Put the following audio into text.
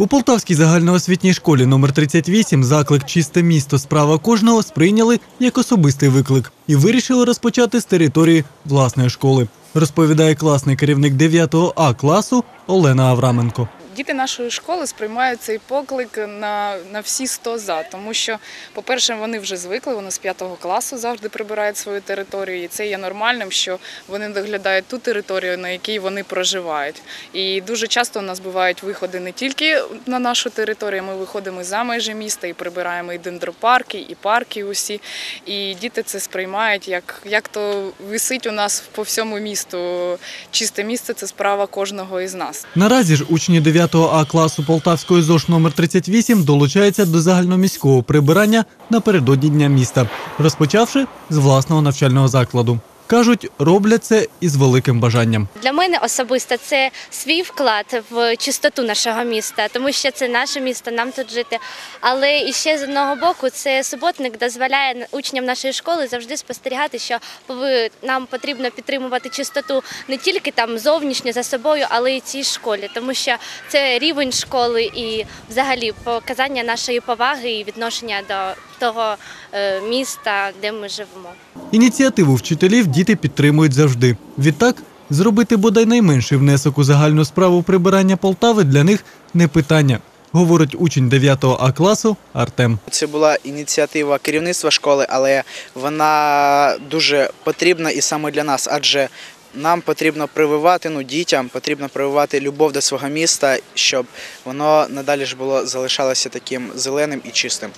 У Полтавській загальноосвітній школі номер 38 заклик Чисте місто справа кожного сприйняли як особистий виклик і вирішили розпочати з території власної школи. Розповідає класний керівник 9 А класу Олена Авраменко. Діти нашої школи сприймають цей поклик на, на всі 100 за, тому що, по-перше, вони вже звикли, вони з 5 класу завжди прибирають свою територію, і це є нормальним, що вони доглядають ту територію, на якій вони проживають. І дуже часто у нас бувають виходи не тільки на нашу територію, ми виходимо за межі міста і прибираємо і дендропарки, і парки усі. І діти це сприймають як, як то висить у нас по всьому місту. Чисте місце це справа кожного із нас. Наразі ж учні 9 А класу Полтавської ЗОШ номер 38 долучається до загальноміського прибирання напередодні Дня міста, розпочавши з власного навчального закладу. Кажуть, роблять це із великим бажанням. Для мене особисто це свій вклад в чистоту нашого міста, тому що це наше місто, нам тут жити. Але і ще з одного боку, це суботник дозволяє учням нашої школи завжди спостерігати, що нам потрібно підтримувати чистоту не тільки там зовнішньо за собою, але й цій школі, тому що це рівень школи і взагалі показання нашої поваги і відношення до того е, міста, де ми живемо. Ініціативу вчителів діти підтримують завжди. Відтак, зробити бодай найменший внесок у загальну справу прибирання Полтави для них не питання, говорить учень 9 А класу Артем. Це була ініціатива керівництва школи, але вона дуже потрібна і саме для нас, адже нам потрібно прививати ну, дітям, потрібно прививати любов до свого міста, щоб воно надалі ж було залишалося таким зеленим і чистим.